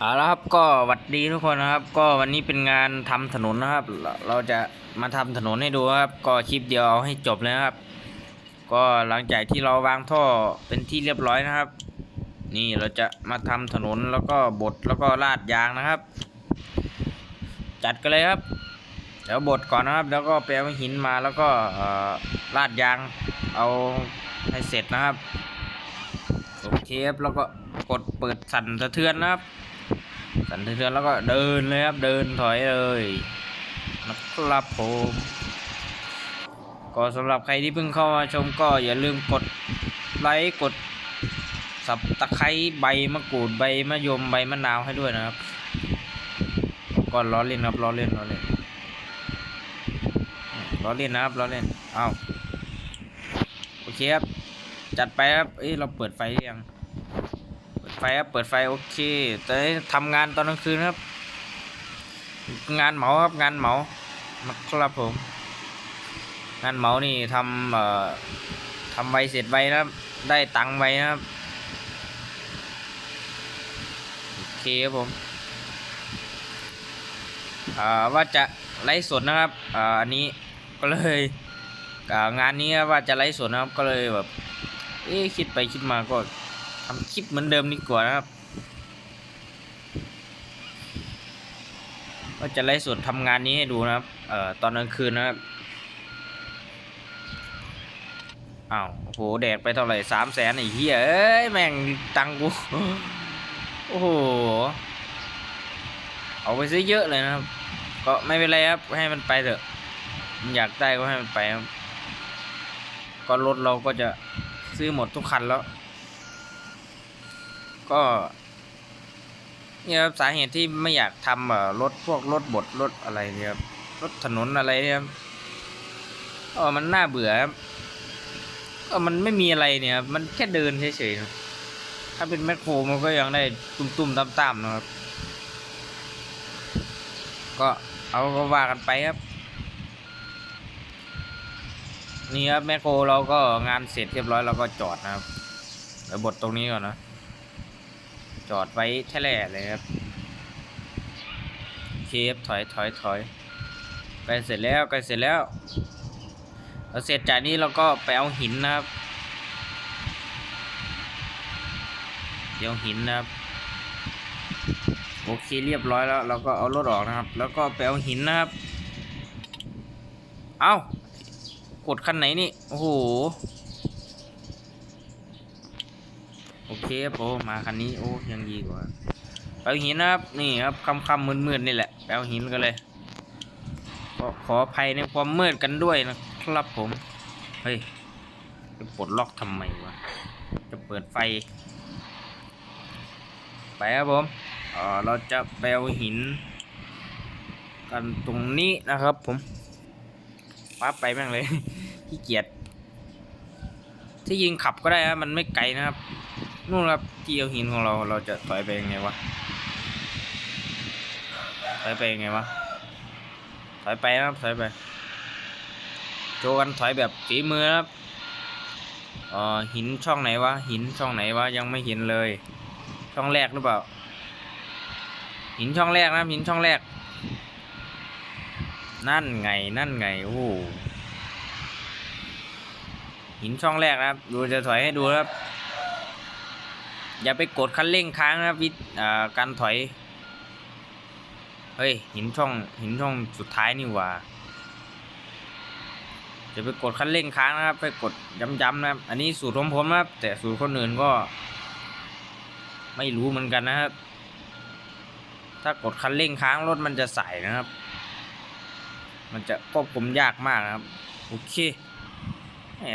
เอาละครับก็หวัดดีทุกคนนะครับ ก็วันนี้เป็นงานทำถนนนะครับ เราจะมาทำถนนให้ดูครับ ก็คลิปเดียวเอาให้จบเลยครับ ก็หลังจากที่เราวางท่อเป็นที่เรียบร้อยนะครับ นี่เราจะมาทำถนนแล้วก็บดแล้วก็ลาดยางนะครับ จัดกันเลยครับเดี๋ยวบดก่อนนะครับ แล้วก็ไปเอาหินมาแล้วก็ลาดยางเอาให้เสร็จนะครับโอเคครับแล้วก็กดเปิดสั่นสะเทือนนะครับ สั่นสะเทือนแล้วก็เดินเลยครับ เดินถอยเลยนะครับผมก็สำหรับใครที่เพิ่งเข้ามาชมก็อย่าลืมกดไลค์กดสับตะไคร้ใบมะกรูดใบมะยมใบมะนาวให้ด้วยนะครับก็ล้อเล่นครับล้อเล่นล้อเล่นล้อเล่นนะครับล้อเล่นเอาโอเคครับจัดไปครับเอ้ยเราเปิดไฟหรือยัง ไฟครับเปิดไฟโอเคแต่ทำงานตอนกลางคืนครับ งานเหมาครับงานเหมานะครับผม งานเหมานี่ทำเอ่อทำไวเสร็จไวนะครับ ได้ตังค์ไวนะครับโอเคครับผมอ่าว่าจะไลฟ์สดนะครับอ่าอันนี้ก็เลยงานนี้ว่าจะไลฟ์สดนะครับก็เลยแบบเอ๊คิดไปคิดมาก็ ทำคลิปเหมือนเดิมดีกว่านะครับก็จะไลฟ์สดทำงานนี้ให้ดูนะครับ เอ่อ ตอนกลางคืนนะครับอ้าวโห แดกไปเท่าไหร่สามแสนไอ้เหี้ย เอ้ย แม่งตังค์กู โอ้โห เอาไปซื้อเยอะเลยนะครับ ก็ไม่เป็นไรครับ ให้มันไปเถอะมันอยากได้ก็ให้มันไปครับ ก็รถเราก็จะซื้อหมดทุกคันแล้ว ก็เนี่ยครับสาเหตุที่ไม่อยากทำเอ่อรถพวกรถบดรถอะไรเนี่ยครับรถถนนอะไรเนี่ยครับเออมันน่าเบื่อครับก็มันไม่มีอะไรเนี่ยครับมันแค่เดินเฉยๆถ้าเป็นแมคโครมันก็ยังได้ตุ้มๆตามๆนะครับ ก็เอาก็ว่ากันไปครับ นี่ครับแมคโครเราก็งานเสร็จเรียบร้อยเราก็จอดนะครับเดี๋ยวบดตรงนี้ก่อนนะ จอดไว้แท่แหล่เลยครับเคฟถอยถอยถอยใกล้เสร็จแล้วใกล้เสร็จแล้วเราเสร็จจากนี้เราก็ไปเอาหินนะครับ เดี๋ยวหินนะครับโอเคเรียบร้อยแล้ว เราก็เอารถออกนะครับ แล้วก็ไปเอาหินนะครับ เอ้ากดคันไหนนี่ โอ้โห โอเคครับโอ้มาคันนี้โอ้ยังดีกว่าไปเอาหินนะครับนี่ครับคำคำมืดมืดๆนี่แหละไปเอาหินกันเลยก็ขออภัยในความมืดกันด้วยนะครับผมเฮ้ยจะปลดล็อกทำไมวะจะเปิดไฟ ไปครับผมเอ่อเราจะไปเอาหิน กันตรงนี้นะครับผมปั๊บไปแม่งเลยขี้เกียจที่ยิงขับก็ได้ครับมันไม่ไกลนะครับ นู่นครับที่เอาหินของเราเราจะถอยไปยังไงวะถอยไปยังไงวะถอยไปนะครับถอยไปโจกันถอยแบบฝีมือครับเอ่อหินช่องไหนวะหินช่องไหนวะยังไม่เห็นเลย ช่องแรกหรือเปล่า หินช่องแรกนะหินช่องแรก นั่นไงนั่นไงโอ้หินช่องแรกนะครับ ดูจะถอยให้ดูครับ อย่าไปกดคันเร่งค้างนะวิการถอย เฮ้ยหินช่องหินช่องสุดท้ายนี่หว่าจะไปกดคันเร่งค้างนะครับ ไปกดย้ำๆนะครับอันนี้สูตรของผมนะครับ แต่สูตรคนอื่นก็ ไม่รู้เหมือนกันนะครับ ถ้ากดคันเร่งค้างรถมันจะใส่นะครับ มันจะควบคุมยากมากนะครับโอเค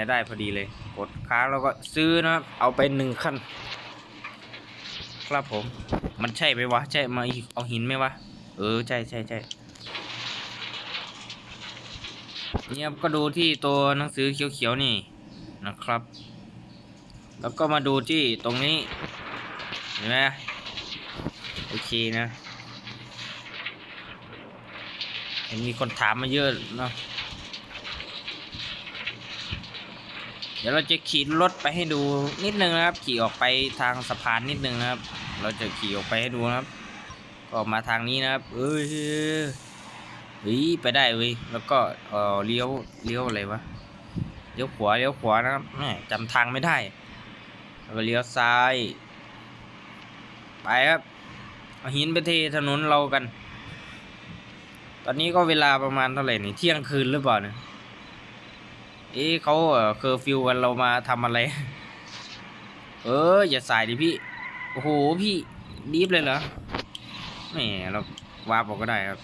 ได้พอดีเลย กดค้างแล้วก็ซื้อนะครับ เอาไปหนึ่งคัน ครับผม มันใช่ไหมวะ ใช่มาเอาหินไหมวะ เออ ใช่ใช่ใช่เนี่ครับก็ดูที่ตัวหนังสือเขียวๆนี่นะครับ แล้วก็มาดูที่ตรงนี้ เห็นไหมโอเคนะเห็นมีคนถามมาเยอะเนาะเดี๋ยวเราจะขี่รถไปให้ดูนิดนึงนะครับ ขี่ออกไปทางสะพานนิดนึงนะครับ เราจะขี่ออกไปให้ดูนะครับ ก็มาทางนี้นะครับ เอ้ยเฮ้ยไปได้เว้ยแล้วก็เออเลี้ยวเลี้ยวอะไรวะเลี้ยวขวาเลี้ยวขวานะครับแหมจำทางไม่ได้แล้วก็เลี้ยวซ้าย ไปครับเอาหินไปเทถนนเรากัน ตอนนี้ก็เวลาประมาณเท่าไหร่นี่เที่ยงคืนหรือเปล่าเนี่ยเอ๊ะเขาเออเคอร์ฟิวกันเรามาทำอะไร เอออย่าสายดิพี่ โอ้โหพี่ดีฟเลยเหรอแหมเราวาร์ปอกก็ได้ครับ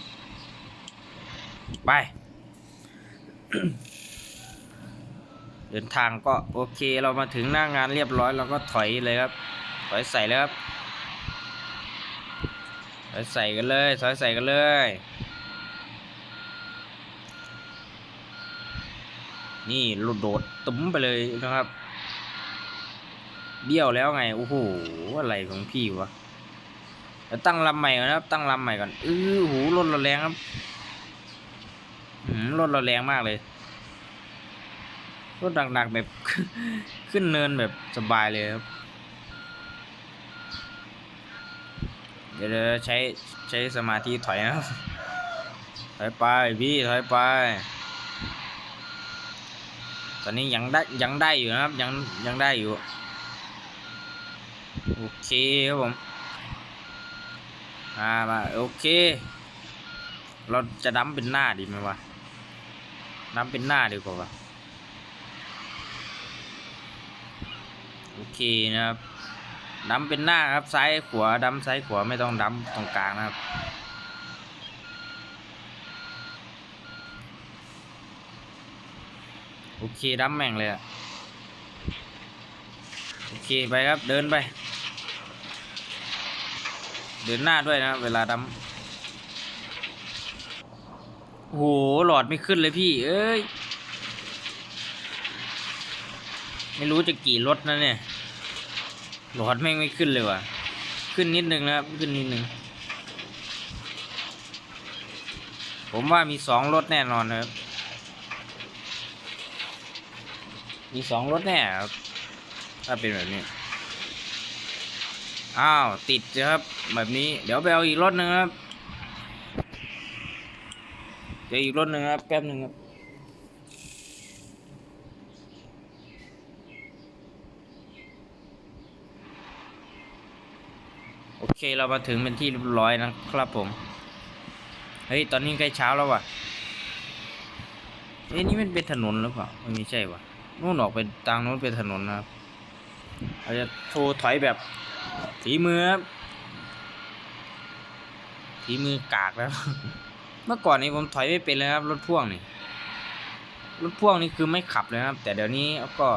ไป เดินทางก็โอเคเรามาถึงหน้างานเรียบร้อยเราก็ถอยเลยครับ ถอยใส่เลยครับถอยใส่กันเลยถอยใส่กันเลยนี่ลดโดดตุ้มไปเลยนะครับ เบี้ยวแล้วไง โอ้โห อะไรของพี่วะแล้วตั้งลำใหม่ก่อนนะครับ ตั้งลำใหม่ก่อนอื้อหูรถเราแรงครับอืมรถเราแรงมากเลย รถหนักๆแบบขึ้นเนินแบบสบายเลยครับ เดี๋ยวใช้ใช้สมาธิถอยนะครับ ถอยไปพี่ถอยไป ตอนนี้ยังได้ยังได้อยู่นะครับ ยังยังได้อยู่ โอเคครับผมมามาโอเค เราจะดั้มเป็นหน้าดีไหมวะดั้มเป็นหน้าดีกว่าวะโอเคนะครับดั้มเป็นหน้าครับซ้ายขวาดั้มซ้ายขวาไม่ต้องดั้มตรงกลางนะครับโอเคดั้มแม่งเลยอะโอเคไปครับเดินไป เดินหน้าด้วยนะเวลาดำโหหลอดไม่ขึ้นเลยพี่ เอ้ย ไม่รู้จะกี่รถนะเนี่ย หลอดแม่งไม่ขึ้นเลยว่ะ ขึ้นนิดนึงนะครับ ขึ้นนิดนึง ผมว่ามีสองรถแน่นอนนะครับ มีสองรถแน่ครับถ้าเป็นแบบนี้ อ้าว ติดครับ แบบนี้เดี๋ยวไปเอาอีกรถหนึ่งครับเดี๋ยวอีกรถหนึ่งครับแป๊บหนึ่งครับโอเคเรามาถึงเป็นที่เรียบร้อยนะครับผม เฮ้ย ตอนนี้ใกล้เช้าแล้วว่ะเอ้ยนี่มันเป็นถนนหรือเปล่าไม่ใช่ว่ะนู่นออกไปทางนู้นเป็นถนนนะครับ เราจะโชว์ถอยแบบฝีมือครับฝีมือกากแล้ว เมื่อก่อนนี้ผมถอยไม่เป็นเลยครับ รถพ่วงนี่รถพ่วงนี่คือไม่ขับเลยครับ แต่เดี๋ยวนี้ก็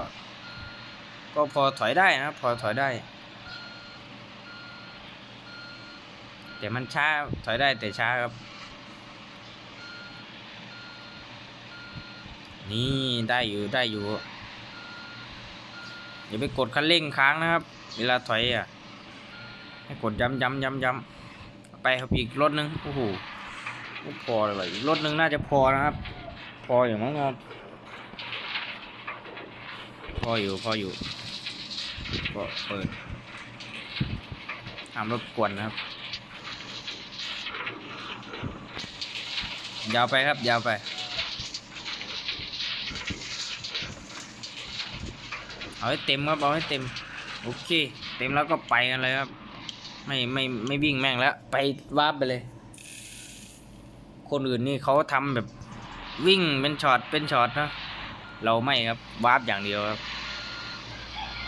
ก็พอถอยได้นะครับ พอถอยได้ แต่มันช้าถอยได้แต่ช้าครับ นี่ได้อยู่ได้อยู่ อย่าไปกดคันเร่งค้างนะครับ เวลาถอยอะ ให้กดย้ำย้ำย้ำย้ำไปครับอีกรถหนึงโอ้โหไม่พอเลยว่ะอีกรถหนึงน่าจะพอนะครับ พออยู่มั้งครับพออยู่พออยู่ก็เปิดห้ามรบกวนนะครับยาวไปครับยาวไป เอาให้เต็มครับเอาให้เต็มโอเค เต็มแล้วก็ไปกันเลยครับ ไม่ไม่ไม่วิ่งแม่งแล้ว ไปวาร์ปไปเลย คนอื่นนี่เขาทำแบบวิ่งเป็นช็อตเป็นช็อตนะเราไม่ครับวาร์ปอย่างเดียวครับ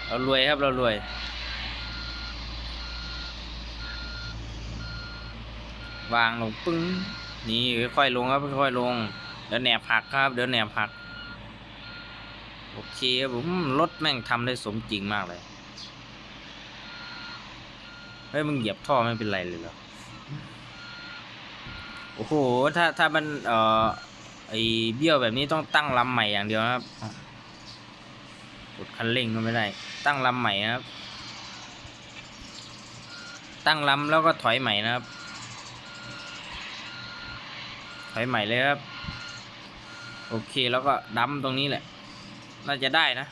เรารวยครับเรารวยวางลงปึ้งนี่ค่อยๆลงครับค่อยๆลง เดี๋ยวแหนบหักครับ เดี๋ยวแหนบหัก โอเคครับผมรถแม่งทำได้สมจริงมากเลย เฮ้ยมึงเหยียบท่อไม่เป็นไรเลยเหรอ โอ้โห ถ้าถ้ามันเอ่อไอเบี้ยวแบบนี้ต้องตั้งลำใหม่อย่างเดียวนะครับกดคันเร่งก็ไม่ได้ ตั้งลำใหม่นะครับ ตั้งลำแล้วก็ถอยใหม่นะครับ ถอยใหม่เลยครับ โอเคแล้วก็ดัมตรงนี้แหละ น่าจะได้นะ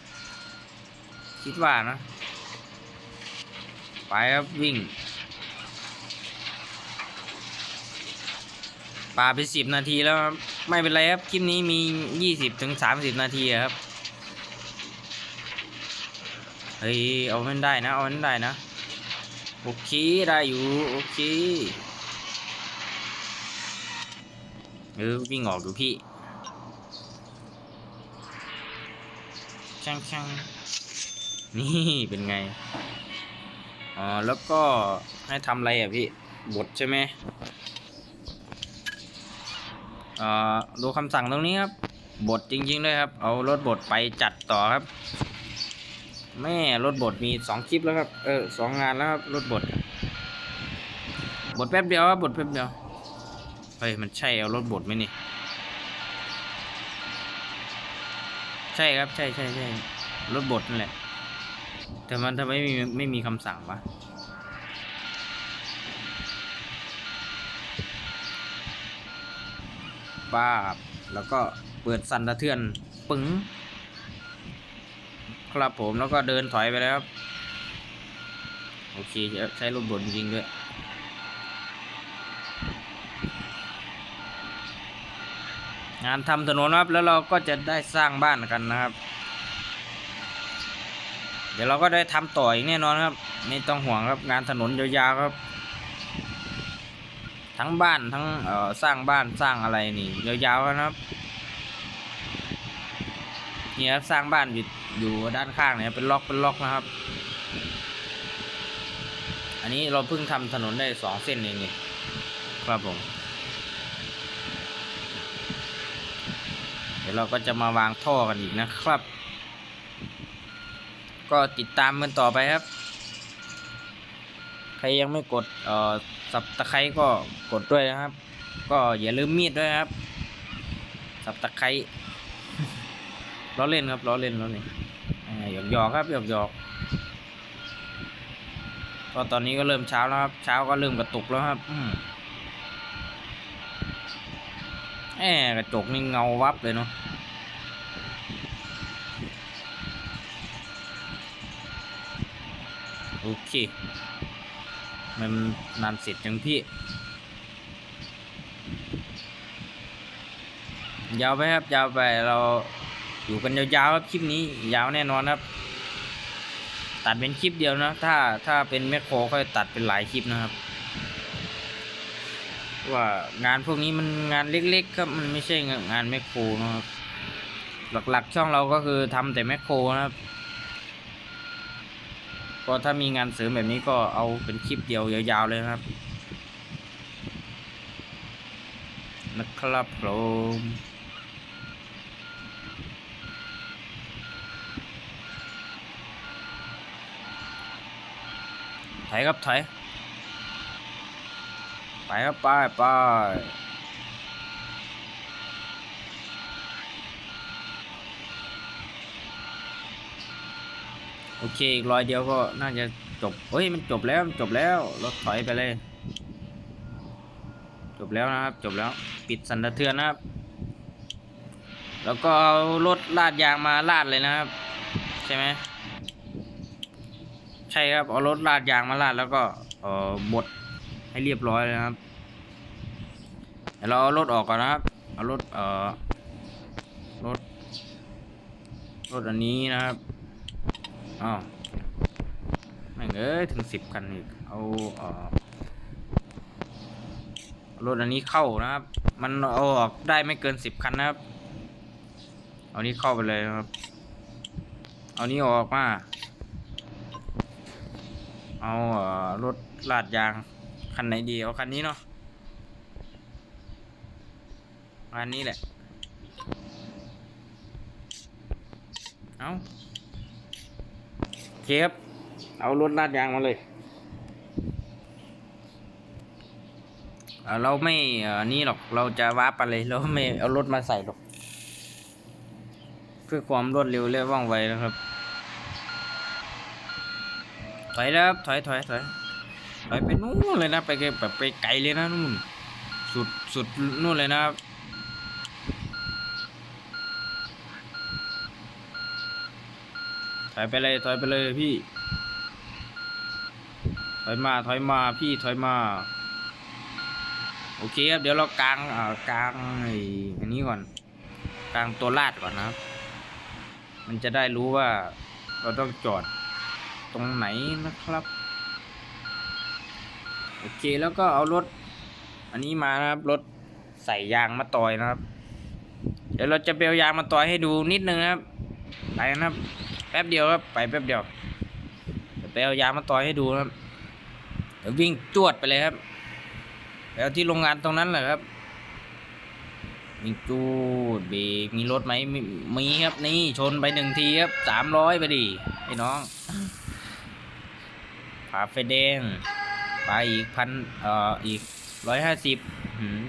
คิดว่านะ ไปครับวิ่งปาไปสิบนาทีแล้วไม่เป็นไรครับ คลิปนี้มียี่สิบถึงสามสิบนาทีครับ เฮ้ย เอามันได้นะ เอามันได้นะ โอเค ได้อยู่ โอเค เออ วิ่งออกดูพี่ ช่างช่างนี่เป็นไง อ๋อ แล้วก็ให้ทำอะไรอะพี่บทใช่ไหมอ่อดูคำสั่งตรงนี้ครับบทจริงๆด้วยครับ เอารถบทไปจัดต่อครับ แม่รถบทมีสองคลิปแล้วครับ เออสองงานแล้วครับรถบทบทแป๊บเดียวครับบทแป๊บเดียว เฮ้ย มันใช่เอารถบทไหมนี่ ใช่ครับ ใช่ใช่ใช่รถบทนั่นแหละ แต่มันทำไมไม่มีไม่มีคำสั่งวะป้าบแล้วก็เปิดสั่นสะเทือนปึ๋งครับผมแล้วก็เดินถอยไปแล้วครับ โอเค ใช้รถบดจริงด้วย งานทำถนนครับ แล้วเราก็จะได้สร้างบ้านกันนะครับ เดี๋ยวเราก็ได้ทำต่ออีกแน่นอนครับไม่ต้องห่วงครับงานถนนยาวๆครับ ทั้งบ้านทั้งเอ่อสร้างบ้านสร้างอะไรนี่ยาวๆนะครับนี่ครับสร้างบ้านอยู่อยู่ด้านข้างเนี่ยเป็นล็อกเป็นล็อกนะครับ อันนี้เราเพิ่งทำถนนได้สองเส้นเองนี่ครับผม เดี๋ยวเราก็จะมาวางท่อกันอีกนะครับ ก็ติดตามกันต่อไปครับ ใครยังไม่กดเอ่อสับตะไคร้ก็กดด้วยนะครับ ก็อย่าลืมมีดด้วยครับ สับตะไคร้ล้อเล่นครับล้อเล่นล้อเล่นอ่าหยอกหยอกครับหยอกหยอกก็ตอนนี้ก็เริ่มเช้าแล้วครับ เช้าก็เริ่มกระตุกแล้วครับ อืม แหมกระจกนี่เงาวับเลยเนาะโอเค มันนานเสร็จจังพี่ ยาวไปครับ ยาวไปเราอยู่กันยาวๆครับคลิปนี้ ยาวแน่นอนครับ ตัดเป็นคลิปเดียวนะ ถ้าถ้าเป็นแมคโครค่อยตัดเป็นหลายคลิปนะครับ ว่างานพวกนี้มันงานเล็กๆครับมันไม่ใช่งานแมคโครนะครับหลักๆช่องเราก็คือทำแต่แมคโครนะครับก็ถ้ามีงานเสริมแบบนี้ก็เอาเป็นคลิปเดียวยาวๆเลยครับนะครับผมถอยครับถอยไป ครับไปไปโอเคอีกรอยเดียวก็น่าจะจบเฮ้ยมันจบแล้วจบแล้วรถถอยไปเลย จบแล้วนะครับ จบแล้วปิดสันสะเทือนนะครับ แล้วก็เอารถลาดยางมาลาดเลยนะครับ ใช่ไหมใช่ครับเอารถลาดยางมาลาดแล้วก็เอ่อบด ให้เรียบร้อยเลยนะครับเดี๋ยวเราเอารถออกก่อนนะครับ เอารถเอ่อรถรถอันนี้นะครับอ้าวแม่งเอ้ยถึงสิบคันอีก เอาเอ่อรถอันนี้เข้านะครับ มันเอาออกได้ไม่เกินสิบคันนะครับ เอานี้เข้าไปเลยครับ เอานี้ออกมา เอาเอ่อรถลาดยาง คันไหนดีเอาคันนี้เนาะคันนี้แหละ เอาเคครับเอารถลาดยางมาเลยเราไม่นี่หรอกเราจะวาร์ปไปเลยเราไม่เอารถมาใส่หรอก เพื่อความรวดเร็วและว่องไวนะครับ ถอยแล้วถอยถอยถอย ถอยไปนู่นเลยนะไปไกลแบบไปไกลเลยนะนู่นสุดสุดนู่นเลยนะครับถอยไปเลยถอยไปเลยพี่ ถอยมาถอยมาพี่ถอยมา โอเคครับเดี๋ยวเรากางอ่ากางไอ้อันนี้ก่อนกางตัวลาดก่อนนะครับ มันจะได้รู้ว่าเราต้องจอดตรงไหนนะครับ โอเคแล้วก็เอารถ อันนี้มานะครับรถใส่ยางมาต่อยนะครับ เดี๋ยวเราจะไปเอายางมาต่อยให้ดูนิดนึงครับไปนะครับ แป๊บเดียวครับไปแป๊บเดียวเดี๋ยวไปเอายางมาต่อยให้ดูนะครับเดี๋ยววิ่งจวดไปเลยครับไปเอาที่โรงงานตรงนั้นแหละครับวิ่งจูดเบรกมีรถไหมมีมีครับนี่ชนไปหนึ่งทีครับสามร้อยไปดิไอ้น้องผ่าไฟแดง ไปอีกพันเอ่ออีกร้อยห้าสิบ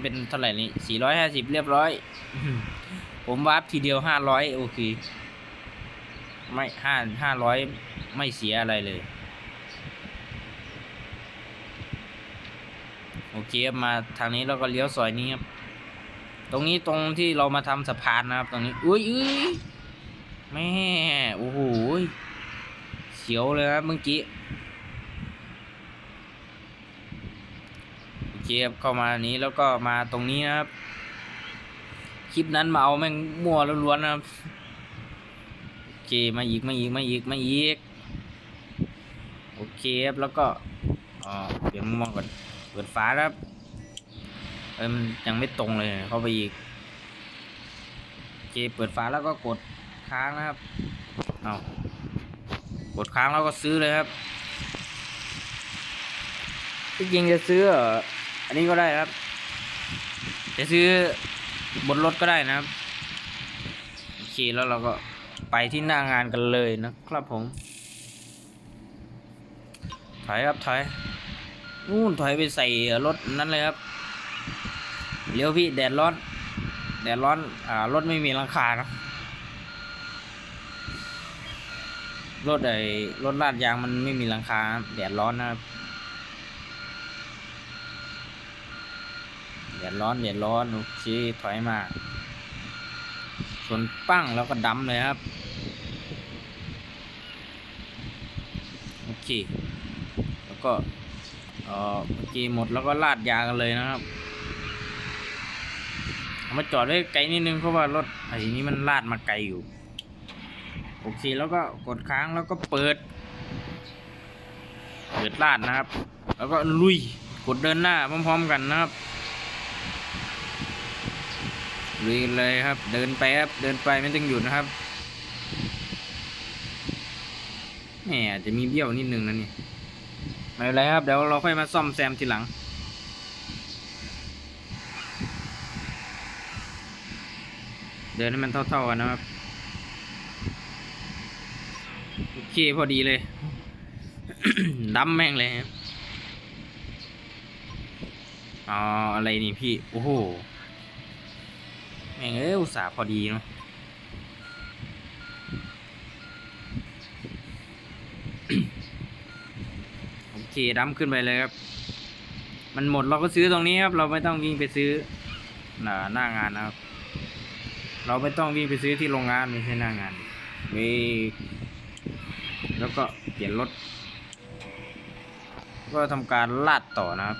เป็นเท่าไหร่นี่สี่ร้อยห้าสิบเรียบร้อย ผมวาร์ปทีเดียวห้าร้อยโอเค ไม่ห้าห้าร้อยไม่เสียอะไรเลย โอเคมาทางนี้แล้วก็เลี้ยวซอยนี้ครับ ตรงนี้ตรงที่เรามาทำสะพานนะครับ ตรงนี้อุ้ยอุ้ยแม่ โอ้โหเสียวเลยครับเมื่อกี้โอ เคครับเข้ามานี้แล้วก็มาตรงนี้นะครับ คลิปนั้นมาเอาแม่งมั่วล้วนๆนะครับโอเคมาอีกมาอีกมาอีกมาอีกโอเคครับแล้วก็อ๋อเปลี่ยนมุมมองก่อนเปิดฝาครับเอ้ยมันยังไม่ตรงเลยเข้าไปอีกโอเคเปิดฝาแล้วก็กดค้างนะครับเอากดค้างแล้วก็ซื้อเลยครับที่จริงจะซื้อ อันนี้ก็ได้ครับ จะซื้อบนรถก็ได้นะครับ โอเคแล้วเราก็ไปที่หน้างานกันเลยนะครับผม ถอยครับถอยนู่นถอยไปใส่รถนั้นเลยครับเลี้ยวพี่แดดร้อน แดดร้อน อ่ารถไม่มีหลังคานะรถไอ้รถลาดยางมันไม่มีหลังคาแดดร้อนนะครับ แดดร้อนแดดร้อนโอเคถอยมาชนปั้งแล้วก็ดำเลยครับโอเคแล้วก็เอ่อโอเคหมดแล้วก็ลาดยากันเลยนะครับเอามาจอดไว้ไกลนิดนึงเพราะว่ารถไอ้นี้มันลาดมาไกลอยู่โอเคแล้วก็กดค้างแล้วก็เปิด เปิดลาดนะครับ แล้วก็ลุยกดเดินหน้าพร้อมๆกันนะครับ ลุยเลยครับ เดินไปครับ เดินไปไม่ต้องหยุดนะครับแหมอาจจะมีเบี้ยวนิดนึงนะนี่ไม่เป็นไรครับ เดี๋ยวเราค่อยมาซ่อมแซมทีหลัง เดินให้มันเท่าๆกันนะครับ โอเคพอดีเลยดำแม่งเลยครับอ๋ออะไรนี่พี่ โอ้โห แม่งเอ้ยอุตส่าห์พอดีเนาะโอเคดำขึ้นไปเลยครับ มันหมดเราก็ซื้อตรงนี้ครับ เราไม่ต้องวิ่งไปซื้อหน้าหน้างานนะครับ เราไม่ต้องวิ่งไปซื้อที่โรงงานไม่ใช่หน้างานเวแล้วก็เปลี่ยนรถ ก็ทำการลาดต่อนะครับ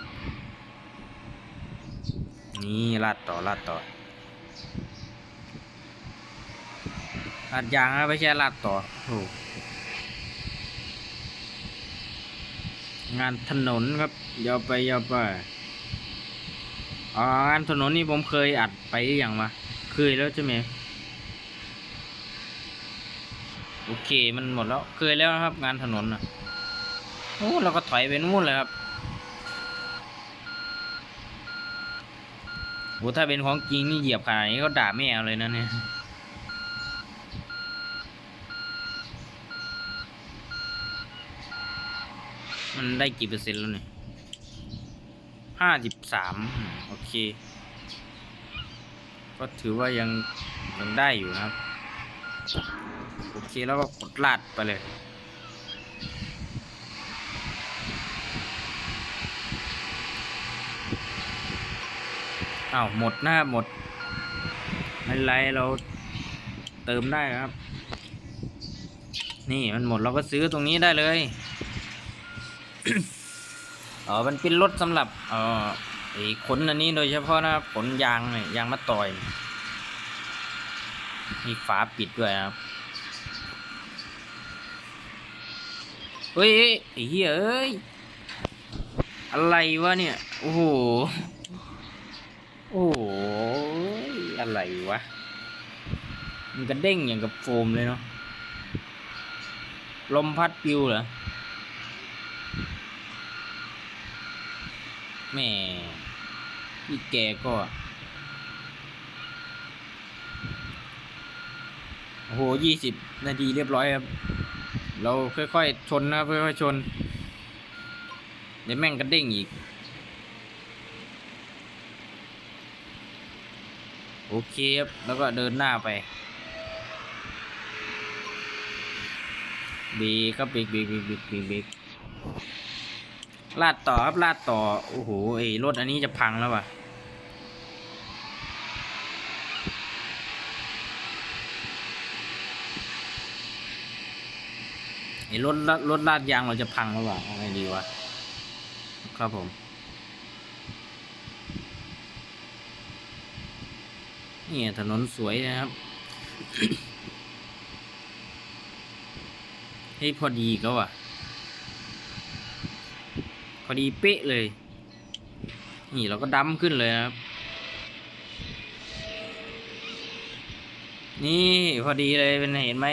นี่ลาดต่อลาดต่อ ลาดยางนะไม่ใช่ลาดต่อโอ้งานถนนครับยาวไปยาวไปอ๋องานถนนนี่ผมเคยอัดไปอย่างวะเคยแล้วใช่ไหมโอเคมันหมดแล้วเคยแล้วนะครับ งานถนนนะโอ้เราก็ถอยไปนู่นเลยครับ อ้ถ้าเป็นของจริงนี่เหยียบขนาดนี้เขาด่าแม่เอาเลยนะเนี่ยมันได้กี่เปอร์เซ็นต์แล้วเนี่ยห้าสิบสามโอเค ก็ถือว่ายังยังได้อยู่นะครับ โอเคแล้วก็กดลาดไปเลย อ้าวหมดหน้าหมดไม่ไรเราเติมได้ครับ นี่มันหมดเราก็ซื้อตรงนี้ได้เลยอ๋อมันเป็นรถสำหรับเอ่อไอ้ขนอันนี้โดยเฉพาะนะครับขนยางเนี่ยยางมะตอยมีฝาปิดด้วยครับเฮ้ยเฮ้ยไอ้เหี้ยเอ้ยอะไรวะเนี่ย โอ้โห โอ้โหอะไรวะ มันกระเด้งอย่างกับโฟมเลยเนาะ ลมพัดปิวเหรอ แม่พี่แกก็ โอ้โหยี่สิบนาทีเรียบร้อยครับ เราค่อยๆ ชนนะค่อยๆ ชน เดี๋ยวแม่งกระเด้งอีก โอเคครับ แล้วก็เดินหน้าไปบรกครับเบรกเบรกเบรกเบรกเบรกเบลาดต่อครับลาดต่อ โอ้โหไอ้รถอันนี้จะพังแล้วว่ะไอ้รถลารถลาดยางเราจะพังแล้วว่ะเอาไงดีวะ ครับผม นี่ถนนสวยนะครับเฮ้พอดีก็ว่ะ พอดีเป๊ะเลย นี่เราก็ดั้มขึ้นเลยครับ นี่พอดีเลยเป็นเห็นไหม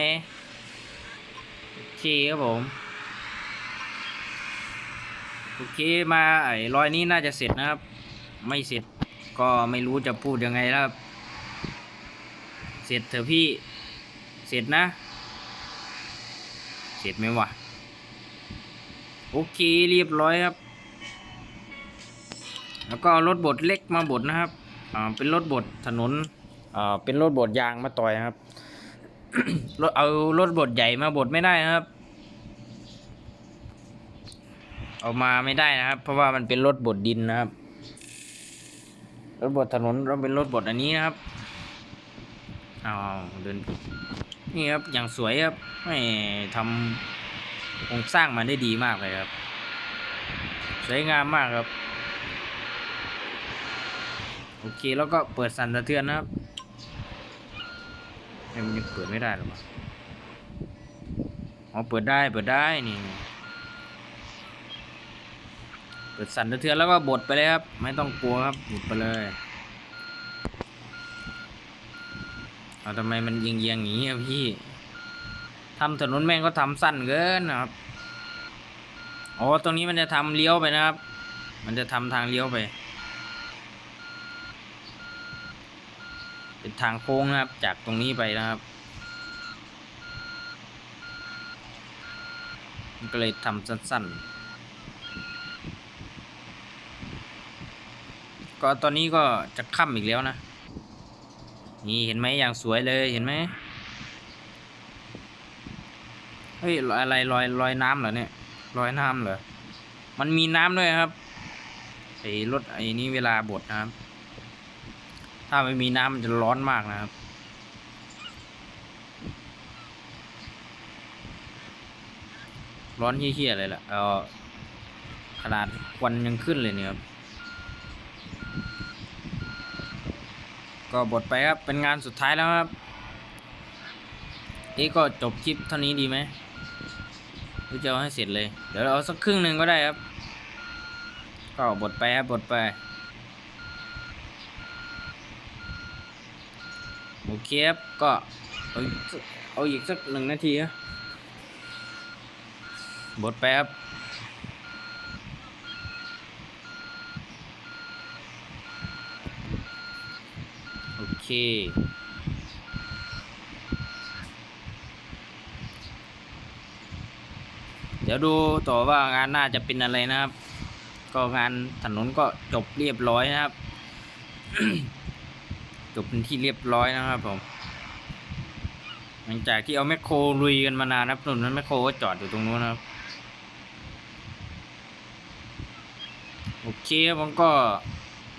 โอเคครับผม โอเคมาไอ้รอยนี้น่าจะเสร็จนะครับ ไม่เสร็จก็ไม่รู้จะพูดยังไงแล้ว เสร็จเถอะพี่ เสร็จนะ เสร็จไหมวะ โอเคเรียบร้อยครับ แล้วก็รถบดเล็กมาบดนะครับ อ่า เป็นรถบดถนน อ่า เป็นรถบดยางมาต่อยครับ รถเอารถบดใหญ่มาบดไม่ได้นะครับ เอามาไม่ได้นะครับ เพราะว่ามันเป็นรถบดดินนะครับรถบดถนนเราเป็นรถบดอันนี้นะครับ เอาเดินผิดนี่ครับอย่างสวยครับไม่ทำโครงสร้างมาได้ดีมากเลยครับ สวยงามมากครับ โอเคแล้วก็เปิดสั่นสะเทือนนะครับเอ้ยมันยังเปิดไม่ได้หรอวะอ๋อเปิดได้เปิดได้นี่เปิดสั่นสะเทือนแล้วก็บดไปเลยครับ ไม่ต้องกลัวครับบดไปเลย เอาทำไมมันเยียงเยียงๆอย่างนี้อะพี่ทำถนนแม่งก็ทำสั้นเกินนะครับอ๋อตรงนี้มันจะทำเลี้ยวไปนะครับ มันจะทำทางเลี้ยวไป เป็นทางโค้งนะครับ จากตรงนี้ไปนะครับมันก็เลยทำสั้นๆ ก็ตอนนี้ก็จะค่ำอีกแล้วนะ นี่เห็นไหมอย่างสวยเลยเห็นไหมเฮ้ยอะไรรอยรอยน้ำเหรอเนี่ยรอยน้ำเหรอมันมีน้ำด้วยครับไอ้รถไอ้นี้เวลาบดนะครับ ถ้าไม่มีน้ำมันจะร้อนมากนะครับร้อนเฮี้ยๆเลยล่ะเอาขนาดควันยังขึ้นเลยเนี่ยครับ ก็บทไปครับ เป็นงานสุดท้ายแล้วครับ นี่ก็จบคลิปเท่านี้ดีไหมหรือจะเอาให้เสร็จเลย เดี๋ยวเราเอาสักครึ่งหนึ่งก็ได้ครับ ก็บทไปครับบทไป โอเคครับ ก็เอาเอาอีกสักหนึ่งนาทีครับบทไปครับ เค เดี๋ยวดูต่อว่างานหน้าจะเป็นอะไรนะครับ ก็งานถนนก็จบเรียบร้อยนะครับ จบเป็นที่เรียบร้อยนะครับผม หลังจากที่เอาแมคโครลุยกันมานานนะครับถนนนั้นแมคโครก็จอดอยู่ตรงนู้นนะครับโอเคครับผมก็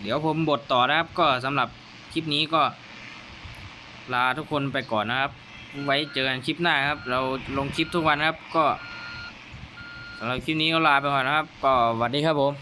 เดี๋ยวผมบทต่อนะครับก็สำหรับ คลิปนี้ก็ ลาทุกคนไปก่อนนะครับ ไว้เจอกันคลิปหน้าครับ เราลงคลิปทุกวันนะครับ ก็สำหรับคลิปนี้ก็ลาไปก่อนนะครับ ก็สวัสดีครับผม